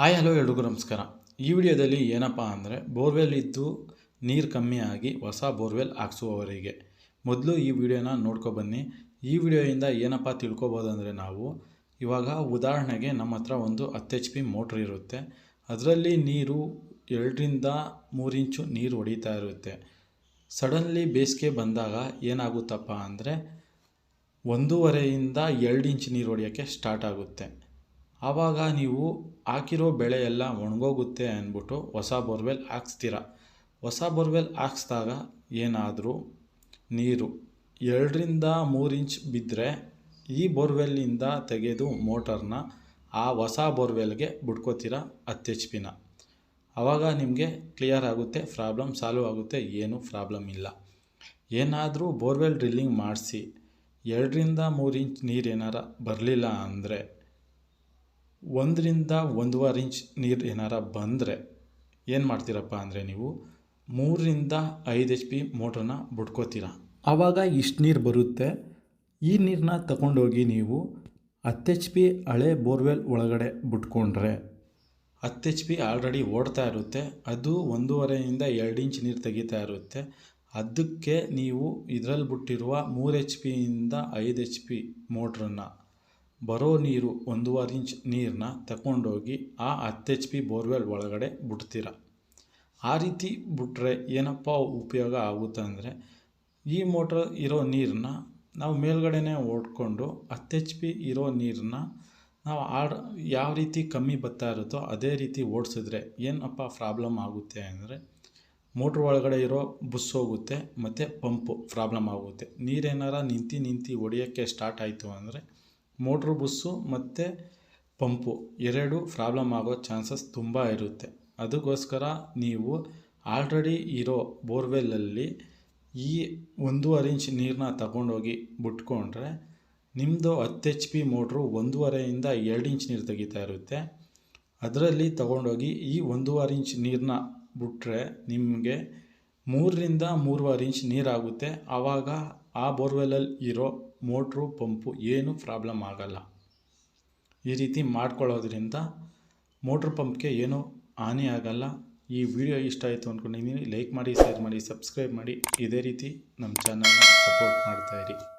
Hi, hello ಎಲ್ರಿಗೂ ನಮಸ್ಕಾರ. ಈ ವಿಡಿಯೋದಲ್ಲಿ ಏನಪ್ಪ ಅಂದರೆ ಬೋರ್ವೆಲ್ ಇದ್ದು ನೀರು ಕಮ್ಮಿ ಆಗಿ ಹೊಸ ಬೋರ್ವೆಲ್ ಹಾಕ್ಸುವವರಿಗೆ. ಮೊದಲು ಈ ವಿಡಿಯೋನ ನೋಡ್ಕೊಬನ್ನಿ ಈ ವಿಡಿಯೋಯಿಂದ ಏನಪ್ಪ ತಿಳ್ಕೊಬೋದು ಅಂದರೆ ನಾವು ಇವಾಗ ಉದಾಹರಣೆಗೆ ನಮ್ಮ ಹತ್ರ ಒಂದು ಹತ್ತು ಎಚ್ ಪಿ ಮೋಟ್ರ್ ಇರುತ್ತೆ. ಅದರಲ್ಲಿ ನೀರು ಎರಡರಿಂದ ಮೂರು ಇಂಚು ನೀರು ಹೊಡಿತಾ ಇರುತ್ತೆ. ಸಡನ್ಲಿ ಬೇಸಿಗೆ ಬಂದಾಗ ಏನಾಗುತ್ತಪ್ಪ ಅಂದರೆ ಒಂದೂವರೆಯಿಂದ ಎರಡು ಇಂಚು ನೀರು ಹೊಡೆಯೋಕ್ಕೆ ಸ್ಟಾರ್ಟ್ ಆಗುತ್ತೆ. ಆವಾಗ ನೀವು ಹಾಕಿರೋ ಬೆಳೆ ಎಲ್ಲ ಒಣಗೋಗುತ್ತೆ ಅಂದ್ಬಿಟ್ಟು ಹೊಸ ಬೋರ್ವೆಲ್ ಹಾಕ್ಸ್ತೀರ. ಹೊಸ ಬೋರ್ವೆಲ್ ಹಾಕ್ಸ್ದಾಗ ಏನಾದರೂ ನೀರು ಎರಡರಿಂದ ಮೂರು ಇಂಚ್ ಬಿದ್ದರೆ ಈ ಬೋರ್ವೆಲ್ಲಿಂದ ತೆಗೆದು ಮೋಟರ್ನ ಆ ಹೊಸ ಬೋರ್ವೆಲ್ಗೆ ಬಿಡ್ಕೋತೀರ ಹತ್ತು ಎಚ್ ಪಿನ ಆವಾಗ ನಿಮಗೆ ಕ್ಲಿಯರ್ ಆಗುತ್ತೆ ಪ್ರಾಬ್ಲಮ್ ಸಾಲ್ವ್ ಆಗುತ್ತೆ, ಏನೂ ಪ್ರಾಬ್ಲಮ್ ಇಲ್ಲ. ಏನಾದರೂ ಬೋರ್ವೆಲ್ ಡ್ರಿಲ್ಲಿಂಗ್ ಮಾಡಿಸಿ, ಎರಡರಿಂದ ಮೂರು ಇಂಚ್ ನೀರು ಏನಾರ ಬರಲಿಲ್ಲ ಅಂದರೆ ಒಂದರಿಂದ ಒಂದೂವರೆ ಇಂಚ್ ನೀರು ಏನಾರ ಬಂದರೆ ಏನು ಮಾಡ್ತೀರಪ್ಪ ಅಂದರೆ ನೀವು ಮೂರರಿಂದ ಐದು ಎಚ್ ಪಿ ಮೋಟ್ರನ್ನ ಬಿಟ್ಕೋತೀರ ಆವಾಗ ಇಷ್ಟು ನೀರು ಬರುತ್ತೆ. ಈ ನೀರನ್ನ ತಗೊಂಡೋಗಿ ನೀವು ಹತ್ತು ಎಚ್ ಪಿ ಹಳೆ ಬೋರ್ವೆಲ್ ಒಳಗಡೆ ಬಿಟ್ಕೊಂಡ್ರೆ ಹತ್ತು ಎಚ್ ಪಿ ಆಲ್ರೆಡಿ ಓಡ್ತಾ ಇರುತ್ತೆ. ಅದು ಒಂದೂವರೆಯಿಂದ ಎರಡು ಇಂಚ್ ನೀರು ತೆಗಿತಾ ಇರುತ್ತೆ. ಅದಕ್ಕೆ ನೀವು ಇದರಲ್ಲಿ ಬಿಟ್ಟಿರುವ ಮೂರು ಎಚ್ ಪಿಯಿಂದ ಐದು ಎಚ್ ಪಿ ಮೋಟ್ರನ್ನು ಬರೋ ನೀರು ಒಂದೂವರೆ ಇಂಚ್ ನೀರನ್ನ ತಗೊಂಡೋಗಿ ಆ ಹತ್ತು ಎಚ್ ಪಿ ಬೋರ್ವೆಲ್ ಒಳಗಡೆ ಬಿಡ್ತೀರ? ಆ ರೀತಿ ಬಿಟ್ರೆ ಏನಪ್ಪ ಉಪಯೋಗ ಆಗುತ್ತೆ ಅಂದರೆ ಈ ಮೋಟ್ರ್ ಇರೋ ನೀರನ್ನ ನಾವು ಮೇಲ್ಗಡೆನೇ ಓಡ್ಕೊಂಡು ಹತ್ತು ಎಚ್ ಪಿ ಇರೋ ನೀರನ್ನ ನಾವು ಆಡ್ ಯಾವ ರೀತಿ ಕಮ್ಮಿ ಬರ್ತಾ ಇರುತ್ತೋ ಅದೇ ರೀತಿ ಓಡಿಸಿದ್ರೆ ಏನಪ್ಪ ಪ್ರಾಬ್ಲಮ್ ಆಗುತ್ತೆ ಅಂದರೆ ಮೋಟ್ರ್ ಒಳಗಡೆ ಇರೋ ಬುಸ್ ಹೋಗುತ್ತೆ ಮತ್ತು ಪಂಪು ಪ್ರಾಬ್ಲಮ್ ಆಗುತ್ತೆ. ನೀರೇನಾರ ನಿಂತು ನಿಂತು ಹೊಡಿಯೋಕ್ಕೆ ಸ್ಟಾರ್ಟ್ ಆಯಿತು ಅಂದರೆ ಮೋಟ್ರು, ಬುಸ್ಸು ಮತ್ತು ಪಂಪು ಎರಡು ಪ್ರಾಬ್ಲಮ್ ಆಗೋ ಚಾನ್ಸಸ್ ತುಂಬ ಇರುತ್ತೆ. ಅದಕ್ಕೋಸ್ಕರ ನೀವು ಆಲ್ರೆಡಿ ಇರೋ ಬೋರ್ವೆಲಲ್ಲಿ ಈ ಒಂದೂವರೆ ಇಂಚ್ ನೀರನ್ನ ತಗೊಂಡೋಗಿ ಬಿಟ್ಕೊಂಡ್ರೆ ನಿಮ್ಮದು ಹತ್ತು ಎಚ್ ಪಿ ಮೋಟ್ರು ಒಂದೂವರೆಯಿಂದ ಎರಡು ಇಂಚ್ ನೀರು ತೆಗಿತಾ ಇರುತ್ತೆ. ಅದರಲ್ಲಿ ತಗೊಂಡೋಗಿ ಈ ಒಂದೂವರೆ ಇಂಚ್ ನೀರನ್ನ ಬಿಟ್ಟರೆ ನಿಮಗೆ ಮೂರರಿಂದ ಮೂರುವರೆ ಇಂಚ್ ನೀರಾಗುತ್ತೆ. ಆವಾಗ ಆ ಬೋರ್ವೆಲಲ್ಲಿ ಇರೋ ಮೋಟ್ರು, ಪಂಪು ಏನೂ ಪ್ರಾಬ್ಲಮ್ ಆಗಲ್ಲ. ಈ ರೀತಿ ಮಾಡ್ಕೊಳ್ಳೋದ್ರಿಂದ ಮೋಟ್ರ್ ಪಂಪ್ಗೆ ಏನೂ ಹಾನಿ ಆಗಲ್ಲ. ಈ ವಿಡಿಯೋ ಇಷ್ಟ ಆಯಿತು ಅಂದ್ಕೊಂಡಿದ್ದೀನಿ ಲೈಕ್ ಮಾಡಿ, ಶೇರ್ ಮಾಡಿ, ಸಬ್ಸ್ಕ್ರೈಬ್ ಮಾಡಿ. ಇದೇ ರೀತಿ ನಮ್ಮ ಚಾನಲ್ನ ಸಪೋರ್ಟ್ ಮಾಡ್ತಾಯಿರಿ